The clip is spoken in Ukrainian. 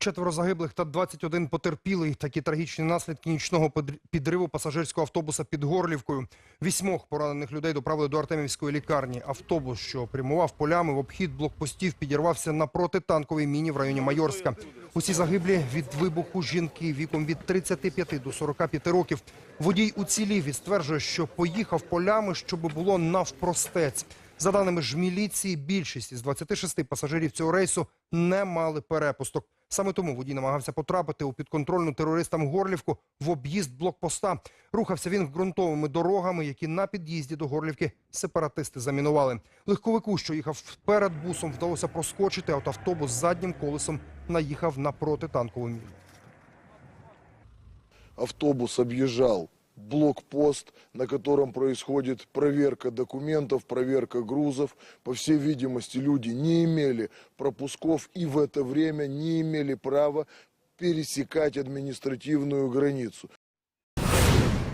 Четверо загиблих та 21 потерпілий. Такі трагічні наслідки нічного підриву пасажирського автобуса під Горлівкою. Вісьмох поранених людей доправили до Артемівської лікарні. Автобус, що прямував полями в обхід блокпостів, підірвався на протитанковій міні в районі Майорська. Усі загиблі від вибуху жінки віком від 35 до 45 років. Водій уцілів і стверджує, що поїхав полями, щоб було навпростець. За даними ж міліції, більшість із 26 пасажирів цього рейсу не мали перепусток. Саме тому водій намагався потрапити у підконтрольну терористам Горлівку в об'їзд блокпоста. Рухався він ґрунтовими дорогами, які на під'їзді до Горлівки сепаратисти замінували. Легковику, що їхав перед бусом, вдалося проскочити, а от автобус заднім колесом наїхав на протитанкову міну. автобус объезжал блокпост, на котором происходит проверка документов, проверка грузов. По всей видимости, люди не имели пропусков и в это время не имели права пересекать административную границу.